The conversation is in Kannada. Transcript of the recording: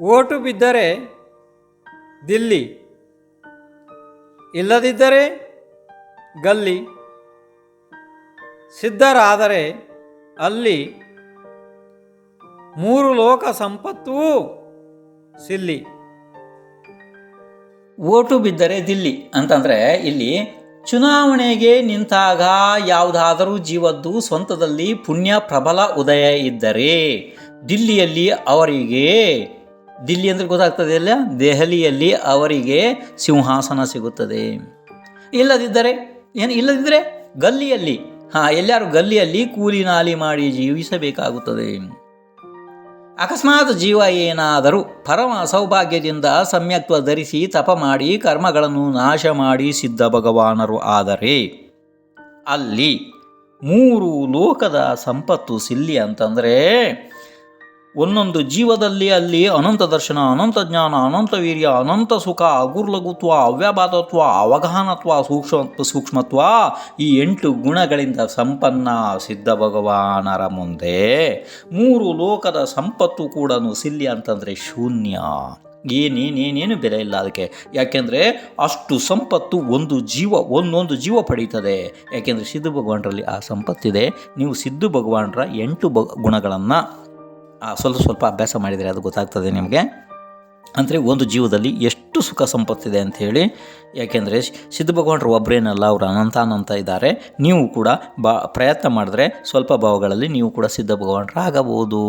ಓಟು ಬಿದ್ದರೆ ದಿಲ್ಲಿ, ಇಲ್ಲದಿದ್ದರೆ ಗಲ್ಲಿ, ಸಿದ್ಧರಾದರೆ ಅಲ್ಲಿ, ಮೂರು ಲೋಕ ಸಂಪತ್ತೂ ಸಿಲ್ಲಿ. ಓಟು ಬಿದ್ದರೆ ದಿಲ್ಲಿ ಅಂತಂದರೆ ಇಲ್ಲಿ ಚುನಾವಣೆಗೆ ನಿಂತಾಗ ಯಾವುದಾದರೂ ಜೀವದ್ದು ಸ್ವಂತದಲ್ಲಿ ಪುಣ್ಯ ಪ್ರಬಲ ಉದಯ ಇದ್ದರೆ ದಿಲ್ಲಿಯಲ್ಲಿ ಅವರಿಗೆ, ದಿಲ್ಲಿ ಅಂದರೆ ಗೊತ್ತಾಗ್ತದೆ ಅಲ್ಲ ದೆಹಲಿಯಲ್ಲಿ ಅವರಿಗೆ ಸಿಂಹಾಸನ ಸಿಗುತ್ತದೆ. ಇಲ್ಲದಿದ್ದರೆ, ಏನು ಇಲ್ಲದಿದ್ದರೆ ಗಲ್ಲಿಯಲ್ಲಿ, ಹಾಂ ಎಲ್ಲರೂ ಗಲ್ಲಿಯಲ್ಲಿ ಕೂಲಿ ನಾಲಿ ಮಾಡಿ ಜೀವಿಸಬೇಕಾಗುತ್ತದೆ. ಅಕಸ್ಮಾತ್ ಜೀವ ಏನಾದರೂ ಪರಮ ಸೌಭಾಗ್ಯದಿಂದ ಸಮ್ಯಕ್ತ್ವ ಧರಿಸಿ ತಪ ಮಾಡಿ ಕರ್ಮಗಳನ್ನು ನಾಶ ಮಾಡಿ ಸಿದ್ಧ ಭಗವಾನರು ಆದರೆ ಅಲ್ಲಿ ಮೂರು ಲೋಕದ ಸಂಪತ್ತು ಸಿಲ್ಲಿ ಅಂತಂದರೆ ಒಂದೊಂದು ಜೀವದಲ್ಲಿ ಅಲ್ಲಿ ಅನಂತ ದರ್ಶನ, ಅನಂತ ಜ್ಞಾನ, ಅನಂತ ವೀರ್ಯ, ಅನಂತ ಸುಖ ಅಗುರ್ಲಘುತ್ವ ಅವ್ಯಾಪಾತತ್ವ ಅವಘಾನತ್ವ, ಸೂಕ್ಷ್ಮ, ಸೂಕ್ಷ್ಮತ್ವ ಈ ಎಂಟು ಗುಣಗಳಿಂದ ಸಂಪನ್ನ ಸಿದ್ಧ ಭಗವಾನರ ಮುಂದೆ. ಮೂರು ಲೋಕದ ಸಂಪತ್ತು ಕೂಡ ಸಿಲ್ಲಿ ಅಂತಂದರೆ ಶೂನ್ಯ. ಏನೇನೇನೇನು ಬೆಲೆ ಇಲ್ಲ ಅದಕ್ಕೆ. ಯಾಕೆಂದರೆ ಅಷ್ಟು ಸಂಪತ್ತು ಒಂದು ಜೀವ, ಒಂದೊಂದು ಜೀವ ಪಡೀತದೆ. ಯಾಕೆಂದರೆ ಸಿದ್ಧ ಭಗವಾನರಲ್ಲಿ ಆ ಸಂಪತ್ತಿದೆ. ನೀವು ಸಿದ್ಧ ಭಗವಾನರ ಎಂಟು ಬ ಗುಣಗಳನ್ನು ಸ್ವಲ್ಪ ಸ್ವಲ್ಪ ಅಭ್ಯಾಸ ಮಾಡಿದರೆ ಅದು ಗೊತ್ತಾಗ್ತದೆ ನಿಮಗೆ. ಅಂದರೆ ಒಂದು ಜೀವದಲ್ಲಿ ಎಷ್ಟು ಸುಖ ಸಂಪತ್ತಿದೆ ಅಂಥೇಳಿ ಯಾಕೆಂದರೆ ಸಿದ್ಧ ಭಗವಾನರು ಒಬ್ಬರೇನಲ್ಲ ಅವರು ಅನಂತಾನಂತ ಇದ್ದಾರೆ. ನೀವು ಕೂಡ ಬಾ ಪ್ರಯತ್ನ ಮಾಡಿದ್ರೆ ಸ್ವಲ್ಪ ಭಾವಗಳಲ್ಲಿ ನೀವು ಕೂಡ ಸಿದ್ಧ ಭಗವಾನರಾಗಬಹುದು